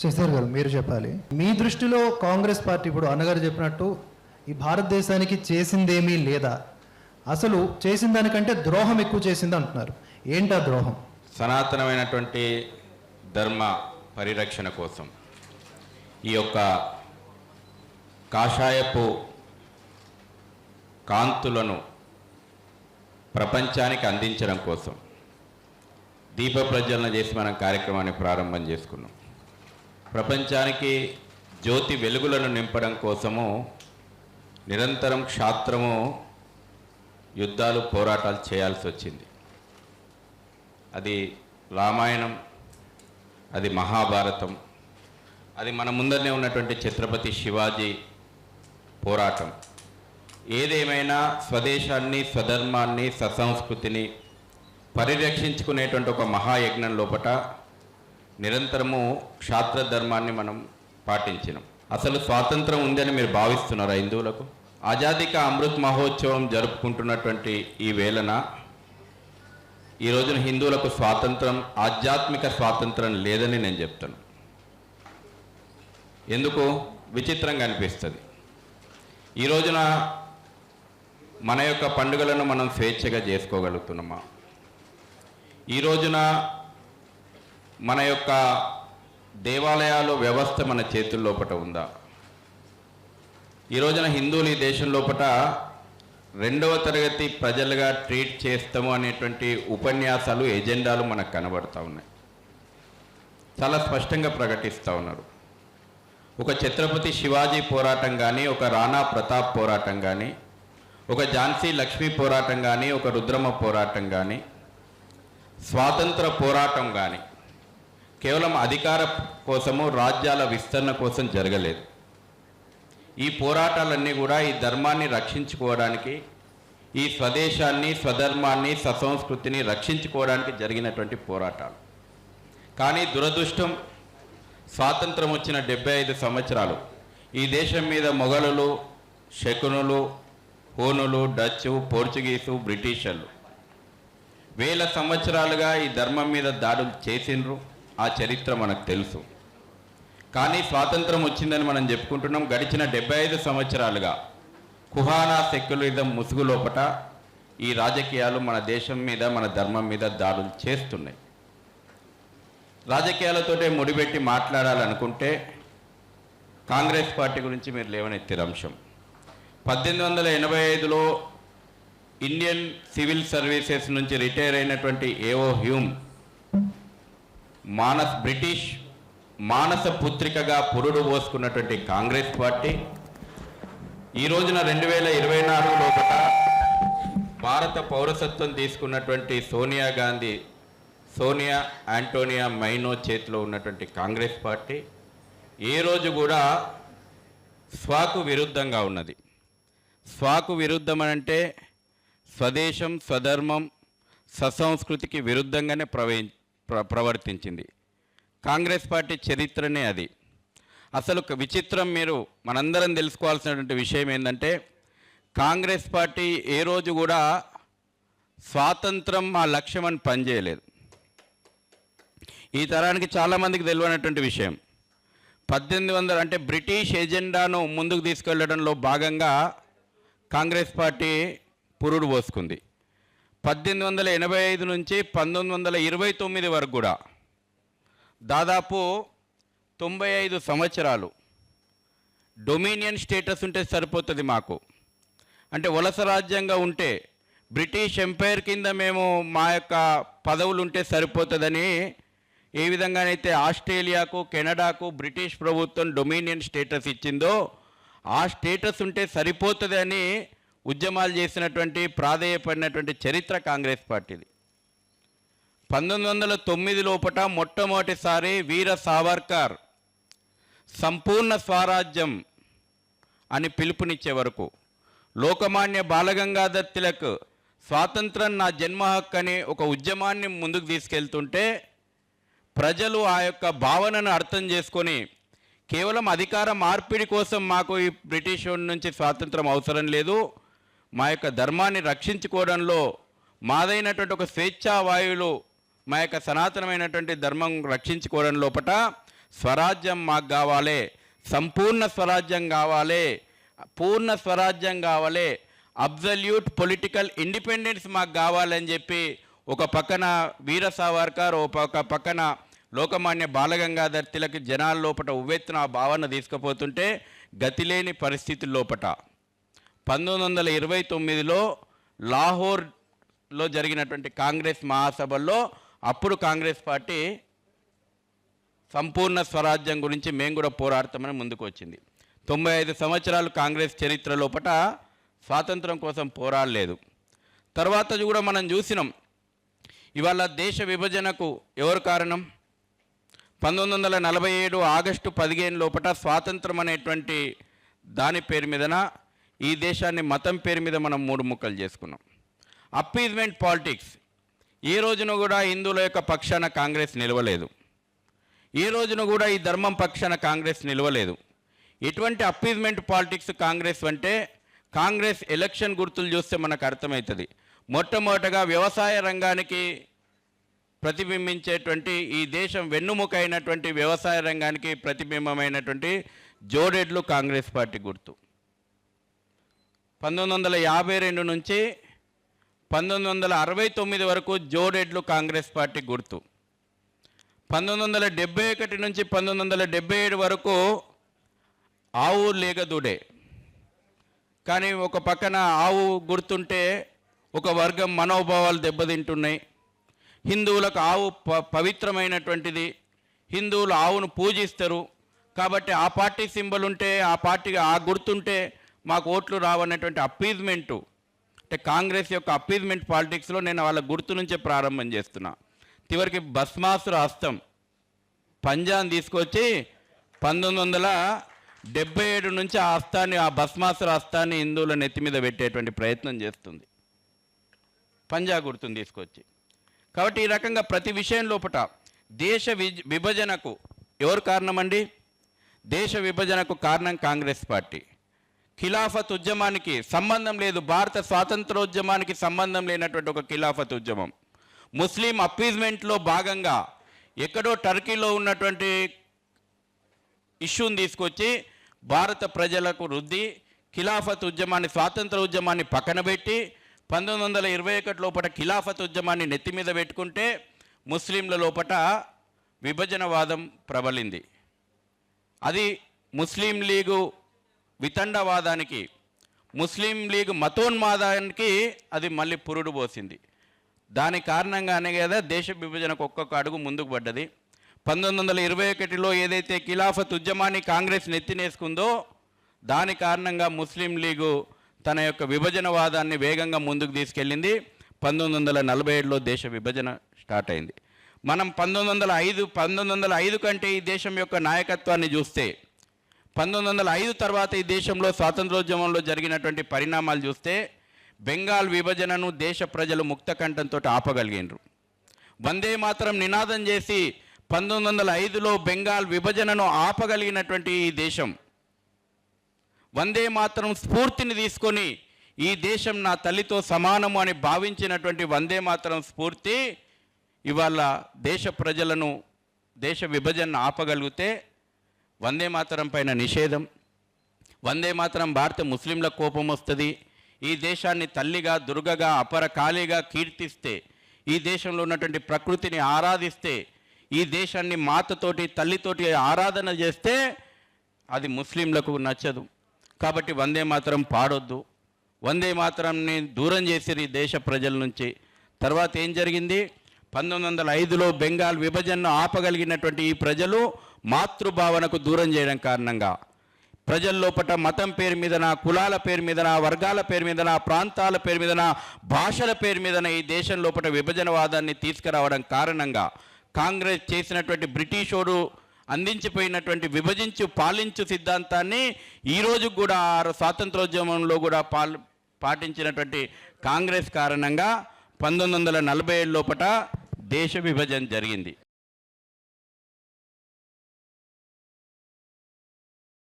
శశిధర్ గారు మీరు చెప్పాలి. మీ దృష్టిలో కాంగ్రెస్ పార్టీ ఇప్పుడు అన్నగారు చెప్పినట్టు ఈ భారతదేశానికి చేసిందేమీ లేదా? అసలు చేసిన దానికంటే ద్రోహం ఎక్కువ చేసింది అంటున్నారు. ఏంటా ద్రోహం? సనాతనమైనటువంటి ధర్మ పరిరక్షణ కోసం ఈ యొక్క కాషాయపు కాంతులను ప్రపంచానికి అందించడం కోసం దీప ప్రజ్వలన చేసి మనం కార్యక్రమాన్ని ప్రారంభం చేసుకున్నాం. ప్రపంచానికి జ్యోతి వెలుగులను నింపడం కోసము నిరంతరం క్షాత్రము యుద్ధాలు పోరాటాలు చేయాల్సి వచ్చింది. అది రామాయణం అది మహాభారతం అది మన ముందరనే ఉన్నటువంటి ఛత్రపతి శివాజీ పోరాటం. ఏదేమైనా స్వదేశాన్ని స్వధర్మాన్ని ససంస్కృతిని పరిరక్షించుకునేటువంటి ఒక మహాయజ్ఞం లోపట నిరంతరము క్షాత్ర ధర్మాన్ని మనం పాటించినాం. అసలు స్వాతంత్రం ఉందని మీరు భావిస్తున్నారా హిందువులకు? ఆజాదిక అమృత్ మహోత్సవం జరుపుకుంటున్నటువంటి ఈ వేళన ఈ రోజున హిందువులకు స్వాతంత్రం ఆధ్యాత్మిక స్వాతంత్రం లేదని నేను చెప్తాను ఎందుకు? విచిత్రంగా అనిపిస్తుంది. ఈ రోజున మన యొక్క పండుగలను మనం స్వేచ్ఛగా చేసుకోగలుగుతున్నామా? ఈ రోజున మన యొక్క దేవాలయాలు వ్యవస్థ మన చేతుల్లోపట ఉందా? ఈ రోజున హిందువులు ఈ దేశం లోపట రెండవ తరగతి ప్రజలుగా ట్రీట్ చేస్తాము అనేటువంటి ఉపన్యాసాలు ఎజెండాలు మనకు కనబడతా ఉన్నాయి. చాలా స్పష్టంగా ప్రకటిస్తూ ఉన్నారు. ఒక ఛత్రపతి శివాజీ పోరాటం కానీ ఒక రాణా ప్రతాప్ పోరాటం కానీ ఒక ఝాన్సీ లక్ష్మీ పోరాటం కానీ ఒక రుద్రమ పోరాటం కానీ స్వాతంత్ర పోరాటం కానీ కేవలం అధికార కోసము రాజ్యాల విస్తరణ కోసం జరగలేదు. ఈ పోరాటాలన్నీ కూడా ఈ ధర్మాన్ని రక్షించుకోవడానికి ఈ స్వదేశాన్ని స్వధర్మాన్ని ససంస్కృతిని రక్షించుకోవడానికి జరిగినటువంటి పోరాటాలు. కానీ దురదృష్టం స్వాతంత్రం వచ్చిన డెబ్బై ఐదు సంవత్సరాలు ఈ దేశం మీద మొఘలులు శకునులు హోనులు డచ్చు పోర్చుగీసు బ్రిటిషర్లు వేల సంవత్సరాలుగా ఈ ధర్మం మీద దాడులు చేసిండ్రు. ఆ చరిత్ర మనకు తెలుసు. కానీ స్వాతంత్రం వచ్చిందని మనం చెప్పుకుంటున్నాం. గడిచిన డెబ్బై ఐదు సంవత్సరాలుగా కుహానా సెక్యులరిజం ముసుగు లోపట ఈ రాజకీయాలు మన దేశం మీద మన ధర్మం మీద దాడులు చేస్తున్నాయి. రాజకీయాలతోటే ముడిపెట్టి మాట్లాడాలనుకుంటే కాంగ్రెస్ పార్టీ గురించి మీరు లేవనెత్తిన అంశం. పద్దెనిమిది వందల ఎనభై ఐదులో ఇండియన్ సివిల్ సర్వీసెస్ నుంచి రిటైర్ అయినటువంటి ఏఓ హ్యూమ్ మానస్ బ్రిటిష్ మానస పుత్రికగా పురుడు పోసుకున్నటువంటి కాంగ్రెస్ పార్టీ. ఈ రోజున రెండు వేల ఇరవై నాలుగు లోపల భారత పౌరసత్వం తీసుకున్నటువంటి సోనియా గాంధీ సోనియా యాంటోనియా మైనో చేతిలో ఉన్నటువంటి కాంగ్రెస్ పార్టీ. ఏ రోజు కూడా స్వాకు విరుద్ధంగా ఉన్నది. స్వాకు విరుద్ధం అంటే స్వదేశం స్వధర్మం ససంస్కృతికి విరుద్ధంగానే ప్రవహి ప్ర ప్రవర్తించింది. కాంగ్రెస్ పార్టీ చరిత్రనే అది. అసలు విచిత్రం మీరు మనందరం తెలుసుకోవాల్సినటువంటి విషయం ఏంటంటే కాంగ్రెస్ పార్టీ ఏ రోజు కూడా స్వాతంత్రం ఆ లక్ష్యం అని పనిచేయలేదు. ఈ తరానికి చాలామందికి తెలియనటువంటి విషయం. పద్దెనిమిది వందల అంటే బ్రిటిష్ ఎజెండాను ముందుకు తీసుకెళ్ళడంలో భాగంగా కాంగ్రెస్ పార్టీ పురుడు పోసుకుంది. పద్దెనిమిది వందల ఎనభై ఐదు నుంచి పంతొమ్మిది వందల ఇరవై తొమ్మిది వరకు కూడా దాదాపు తొంభై ఐదు సంవత్సరాలు డొమినియన్ స్టేటస్ ఉంటే సరిపోతుంది మాకు. అంటే వలస రాజ్యంగా ఉంటే బ్రిటిష్ ఎంపైర్ కింద మేము మా యొక్క పదవులు ఉంటే సరిపోతుందని ఏ విధంగానైతే ఆస్ట్రేలియాకు కెనడాకు బ్రిటిష్ ప్రభుత్వం డొమినియన్ స్టేటస్ ఇచ్చిందో ఆ స్టేటస్ ఉంటే సరిపోతుంది అని ఉద్యమాలు చేసినటువంటి ప్రాధేయపడినటువంటి చరిత్ర కాంగ్రెస్ పార్టీది. పంతొమ్మిది వందల తొమ్మిది లోపట మొట్టమొదటిసారి వీర సావర్కర్ సంపూర్ణ స్వరాజ్యం అని పిలుపునిచ్చే వరకు లోకమాన్య బాలగంగాధర్ తిలక్ స్వాతంత్రం నా జన్మ హక్కు అని ఒక ఉద్యమాన్ని ముందుకు తీసుకెళ్తుంటే ప్రజలు ఆ యొక్క భావనను అర్థం చేసుకొని కేవలం అధికార మార్పిడి కోసం మాకు ఈ బ్రిటిష్ నుంచి స్వాతంత్రం అవసరం లేదు. మా యొక్క ధర్మాన్ని రక్షించుకోవడంలో మాదైనటువంటి ఒక స్వేచ్ఛా వాయువులు మా యొక్క సనాతనమైనటువంటి ధర్మం రక్షించుకోవడం లోపట స్వరాజ్యం మాకు కావాలి సంపూర్ణ స్వరాజ్యం కావాలి పూర్ణ స్వరాజ్యం కావాలి అబ్జల్యూట్ పొలిటికల్ ఇండిపెండెన్స్ మాకు కావాలని చెప్పి ఒక పక్కన వీర సావర్కర్ ఒక పక్కన లోకమాన్య బాలగంగాధర్ తిలక్ జనాల లోపట ఉవ్వెత్తున ఆ భావన తీసుకుపోతుంటే గతిలేని పరిస్థితుల లోపట. పంతొమ్మిది వందల ఇరవై తొమ్మిదిలో లాహోర్లో జరిగినటువంటి కాంగ్రెస్ మహాసభల్లో అప్పుడు కాంగ్రెస్ పార్టీ సంపూర్ణ స్వరాజ్యం గురించి మేము కూడా పోరాడతామని ముందుకు వచ్చింది తొంభై ఐదు సంవత్సరాలు కాంగ్రెస్ చరిత్ర లోపట స్వాతంత్రం కోసం పోరాడలేదు. తర్వాత కూడా మనం చూసినాం ఇవాళ దేశ విభజనకు ఎవరు కారణం? పంతొమ్మిది వందల నలభై ఏడు ఆగస్టు పదిహేను లోపట స్వాతంత్రం అనేటువంటి దాని పేరు మీదన? ఈ దేశాన్ని మతం పేరు మీద మనం మూడు ముక్కలు చేసుకున్నాం. Appeasement politics. ఏ రోజున కూడా హిందువుల యొక్క పక్షాన కాంగ్రెస్ నిలవలేదు. ఏ రోజున కూడా ఈ ధర్మం పక్షాన కాంగ్రెస్ నిలవలేదు. ఎటువంటి అప్పీజ్మెంట్ పాలిటిక్స్ కాంగ్రెస్ అంటే కాంగ్రెస్ ఎలక్షన్ గుర్తులు చూస్తే మనకు అర్థమవుతుంది. మొట్టమొదటగా వ్యవసాయ రంగానికి ప్రతిబింబించేటువంటి ఈ దేశం వెన్నుముక అయినటువంటి వ్యవసాయ రంగానికి ప్రతిబింబమైనటువంటి జోడెడ్లు కాంగ్రెస్ పార్టీ గుర్తు. పంతొమ్మిది వందల యాభై రెండు నుంచి పంతొమ్మిది వందల అరవై తొమ్మిది వరకు జోడెడ్లు కాంగ్రెస్ పార్టీ గుర్తు. పంతొమ్మిది వందల డెబ్బై ఒకటి నుంచి పంతొమ్మిది వందల డెబ్బై ఏడు వరకు ఆవు లేగదూడే. కానీ ఒక పక్కన ఆవు గుర్తుంటే ఒక వర్గం మనోభావాలు దెబ్బతింటున్నాయి. హిందువులకు ఆవు ప పవిత్రమైనటువంటిది. హిందువులు ఆవును పూజిస్తారు. కాబట్టి ఆ పార్టీ సింబల్ ఉంటే ఆ పార్టీ ఆ గుర్తుంటే మాకు ఓట్లు రావన్నటువంటి అప్పీజ్మెంటు అంటే కాంగ్రెస్ యొక్క అప్పీజ్మెంట్ పాలిటిక్స్లో నేను వాళ్ళ గుర్తు నుంచే ప్రారంభం చేస్తున్నా. చివరికి భస్మాసుర హస్తం పంజాన్ తీసుకొచ్చి పంతొమ్మిది వందల డెబ్బై ఏడు నుంచి ఆ హస్తాన్ని ఆ భస్మాసుర హస్తాన్ని హిందువుల నెత్తి మీద పెట్టేటువంటి ప్రయత్నం చేస్తుంది. పంజా గుర్తుని తీసుకొచ్చి. కాబట్టి ఈ రకంగా ప్రతి విషయం లోపట దేశ విభజనకు ఎవరు కారణమండి? దేశ విభజనకు కారణం కాంగ్రెస్ పార్టీ. ఖిలాఫత్ ఉద్యమానికి సంబంధం లేదు. భారత స్వాతంత్రోద్యమానికి సంబంధం లేనటువంటి ఒక ఖిలాఫత్ ఉద్యమం. ముస్లిం అప్పీజ్మెంట్లో భాగంగా ఎక్కడో టర్కీలో ఉన్నటువంటి ఇష్యూని తీసుకొచ్చి భారత ప్రజలకు రుద్ది ఖిలాఫత్ ఉద్యమాన్ని స్వాతంత్ర ఉద్యమాన్ని పక్కన పెట్టి పంతొమ్మిది వందల ఇరవై ఒకటి లోపల ఖిలాఫత్ ఉద్యమాన్ని నెత్తి మీద పెట్టుకుంటే ముస్లింల లోపట విభజనవాదం ప్రబలింది. అది ముస్లిం లీగు వితండవాదానికి ముస్లిం లీగ్ మతోన్మాదానికి అది మళ్ళీ పురుడు పోసింది. దాని కారణంగానే కదా దేశ విభజనకు ఒక్కొక్క అడుగు ముందుకు పడ్డది. పంతొమ్మిది వందల ఇరవై ఒకటిలో ఏదైతే ఖిలాఫత్ ఉద్యమాన్ని కాంగ్రెస్ నెత్తినేసుకుందో దాని కారణంగా ముస్లిం లీగు తన యొక్క విభజనవాదాన్ని వేగంగా ముందుకు తీసుకెళ్ళింది. పంతొమ్మిది వందల నలభై ఏడులో దేశ విభజన స్టార్ట్ అయింది. మనం పంతొమ్మిది వందల ఐదు పంతొమ్మిది వందల ఐదు కంటే ఈ దేశం యొక్క నాయకత్వాన్ని చూస్తే పంతొమ్మిది వందల ఐదు తర్వాత ఈ దేశంలో స్వాతంత్రోద్యమంలో జరిగినటువంటి పరిణామాలు చూస్తే బెంగాల్ విభజనను దేశ ప్రజలు ముక్త కంఠంతో ఆపగలిగినరు వందే మాత్రం నినాదం చేసి పంతొమ్మిది వందల ఐదులో బెంగాల్ విభజనను ఆపగలిగినటువంటి ఈ దేశం. వందే మాత్రం స్ఫూర్తిని తీసుకొని ఈ దేశం నా తల్లితో సమానము అని భావించినటువంటి వందే మాత్రం స్ఫూర్తి ఇవాళ దేశ ప్రజలను దేశ విభజనను ఆపగలిగితే వందే మాతరం పైన నిషేధం. వందే మాతరం భారత ముస్లింల కోపం వస్తుంది. ఈ దేశాన్ని తల్లిగా దుర్గగా అపర ఖాళీగా కీర్తిస్తే ఈ దేశంలో ఉన్నటువంటి ప్రకృతిని ఆరాధిస్తే ఈ దేశాన్ని మాతతోటి తల్లితోటి ఆరాధన చేస్తే అది ముస్లింలకు నచ్చదు. కాబట్టి వందే మాత్రం పాడొద్దు. వందే మాత్రంని దూరం చేసిరు ఈ దేశ ప్రజల నుంచి. తర్వాత ఏం జరిగింది? పంతొమ్మిది వందల ఐదులో బెంగాల్ విభజనను ఆపగలిగినటువంటి ఈ ప్రజలు మాతృభావనకు దూరం చేయడం కారణంగా ప్రజల్లోపట మతం పేరు మీదన కులాల పేరు మీదన వర్గాల పేరు మీదన ప్రాంతాల పేరు మీదన భాషల పేరు మీదన ఈ దేశం లోపల విభజనవాదాన్ని తీసుకురావడం కారణంగా కాంగ్రెస్ చేసినటువంటి బ్రిటిషోరు అందించిపోయినటువంటి విభజించు పాలించు సిద్ధాంతాన్ని ఈరోజు కూడా స్వాతంత్రోద్యమంలో కూడా పాల్ పాటించినటువంటి కాంగ్రెస్ కారణంగా పంతొమ్మిది వందల నలభై ఏడు లోపట దేశ విభజన జరిగింది.